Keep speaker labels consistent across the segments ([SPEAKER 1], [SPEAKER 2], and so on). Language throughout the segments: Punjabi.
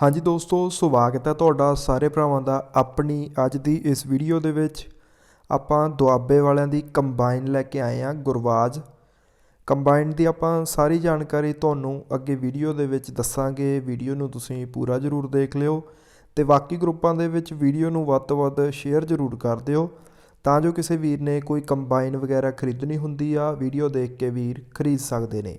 [SPEAKER 1] ਹਾਂਜੀ ਦੋਸਤੋ, ਸਵਾਗਤ ਹੈ ਤੁਹਾਡਾ ਸਾਰੇ ਭਰਾਵਾਂ ਦਾ ਆਪਣੀ ਅੱਜ ਦੀ ਇਸ ਵੀਡੀਓ ਦੇ ਵਿੱਚ। ਆਪਾਂ ਦੁਆਬੇ ਵਾਲਿਆਂ ਦੀ ਕੰਬਾਈਨ ਲੈ ਕੇ ਆਏ ਹਾਂ ਗੁਰਵਾਜ ਕੰਬਾਈਨ ਦੀ ਆਪਾਂ ਸਾਰੀ ਜਾਣਕਾਰੀ ਤੁਹਾਨੂੰ ਅੱਗੇ ਵੀਡੀਓ ਦੇ ਵਿੱਚ ਦੱਸਾਂਗੇ। ਵੀਡੀਓ ਨੂੰ ਤੁਸੀਂ ਪੂਰਾ ਜ਼ਰੂਰ ਦੇਖ ਲਿਓ ਤੇ ਬਾਕੀ ਗਰੁੱਪਾਂ ਦੇ ਵਿੱਚ ਵੀਡੀਓ ਨੂੰ ਵੱਧ ਤੋਂ ਵੱਧ ਸ਼ੇਅਰ ਜ਼ਰੂਰ ਕਰ ਦਿਓ। ਤਾਂ ਜੋ ਕਿਸੇ ਵੀਰ ਨੇ ਕੋਈ ਕੰਬਾਈਨ ਵਗੈਰਾ ਖਰੀਦਣੀ ਹੁੰਦੀ ਆ, ਵੀਡੀਓ ਦੇਖ ਕੇ ਵੀਰ ਖਰੀਦ ਸਕਦੇ ਨੇ।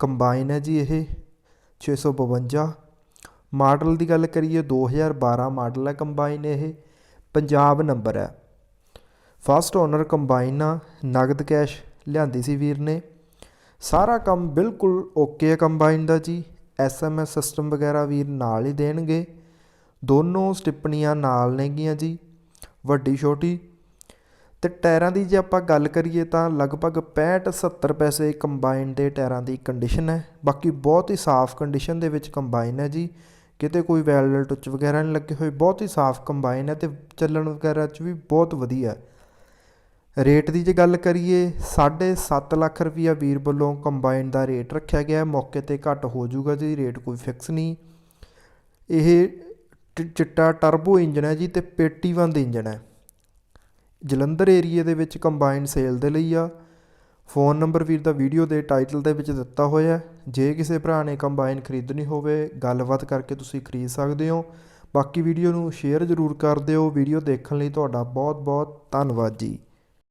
[SPEAKER 1] ਕੰਬਾਈਨ ਹੈ ਜੀ ਇਹ 652 ਮਾਡਲ ਦੀ ਗੱਲ ਕਰੀਏ 2012 ਮਾਡਲ ਹੈ ਕੰਬਾਈਨ ਇਹ, ਪੰਜਾਬ ਨੰਬਰ ਹੈ। ਫਸਟ ਓਨਰ ਕੰਬਾਈਨ ਆ ਨਗਦ ਕੈਸ਼ ਲਿਆਂਦੀ ਸੀ ਵੀਰ ਨੇ। ਸਾਰਾ ਕੰਮ ਬਿਲਕੁਲ ਓਕੇ ਹੈ ਕੰਬਾਈਨ ਦਾ ਜੀ ਐਸਐਮਐਸ ਸਿਸਟਮ ਵਗੈਰਾ ਵੀਰ ਨਾਲ ਹੀ ਦੇਣਗੇ। ਦੋਨੋਂ ਸਟਿੱਪਣੀਆਂ ਨਾਲ ਨੇਗੀਆਂ ਜੀ, ਵੱਡੀ ਛੋਟੀ ਅਤੇ ਟਾਇਰਾਂ ਦੀ ਜੇ ਆਪਾਂ ਗੱਲ ਕਰੀਏ ਤਾਂ ਲਗਭਗ 65 70 ਪੈਸੇ ਕੰਬਾਈਨ ਦੇ ਟਾਇਰਾਂ ਦੀ ਕੰਡੀਸ਼ਨ ਹੈ। ਬਾਕੀ ਬਹੁਤ ਹੀ ਸਾਫ਼ ਕੰਡੀਸ਼ਨ ਦੇ ਵਿੱਚ ਕੰਬਾਈਨ ਹੈ ਜੀ। ਕਿਤੇ ਕੋਈ ਵੈਲਡ ਟੁੱਚ ਵਗੈਰਾ ਨਹੀਂ ਲੱਗੇ ਹੋਏ, ਬਹੁਤ ਹੀ ਸਾਫ਼ ਕੰਬਾਈਨ ਹੈ ਤੇ ਚੱਲਣ ਵਗੈਰਾ 'ਚ ਵੀ ਬਹੁਤ ਵਧੀਆ ਰੇਟ ਦੀ ਜੇ ਗੱਲ ਕਰੀਏ 7.5 ਲੱਖ ਰੁਪਈਆ ਵੀਰ ਵੱਲੋਂ ਕੰਬਾਈਨ ਦਾ ਰੇਟ ਰੱਖਿਆ ਗਿਆ ਮੌਕੇ ਤੇ ਘੱਟ ਹੋ ਜਾਊਗਾ ਜੀ ਰੇਟ ਕੋਈ ਫਿਕਸ ਨਹੀਂ। ਇਹ ਟ- ਚਿੱਟਾ ਟਰਬੋ ਇੰਜਨ ਹੈ ਜੀ ਤੇ ਪੇਟੀ ਬੰਦ ਇੰਜਨ ਹੈ। ਜਲੰਧਰ ਏਰੀਏ ਦੇ ਵਿੱਚ ਕੰਬਾਈਨ ਸੇਲ ਦੇ ਲਈ ਆ। ਫੋਨ ਨੰਬਰ ਵੀਰ ਦਾ ਵੀਡੀਓ ਦੇ ਟਾਈਟਲ ਦੇ ਵਿੱਚ ਦਿੱਤਾ ਹੋਇਆ ਜੇ ਕਿਸੇ ਭਰਾ ਨੇ ਕੰਬਾਈਨ ਖਰੀਦਣੀ ਹੋਵੇ, ਗੱਲਬਾਤ ਕਰਕੇ ਤੁਸੀਂ ਖਰੀਦ ਸਕਦੇ ਹੋ। ਬਾਕੀ ਵੀਡੀਓ ਨੂੰ ਸ਼ੇਅਰ ਜ਼ਰੂਰ ਕਰ ਦਿਓ। ਵੀਡੀਓ ਦੇਖਣ ਲਈ ਤੁਹਾਡਾ ਬਹੁਤ ਬਹੁਤ ਧੰਨਵਾਦ ਜੀ।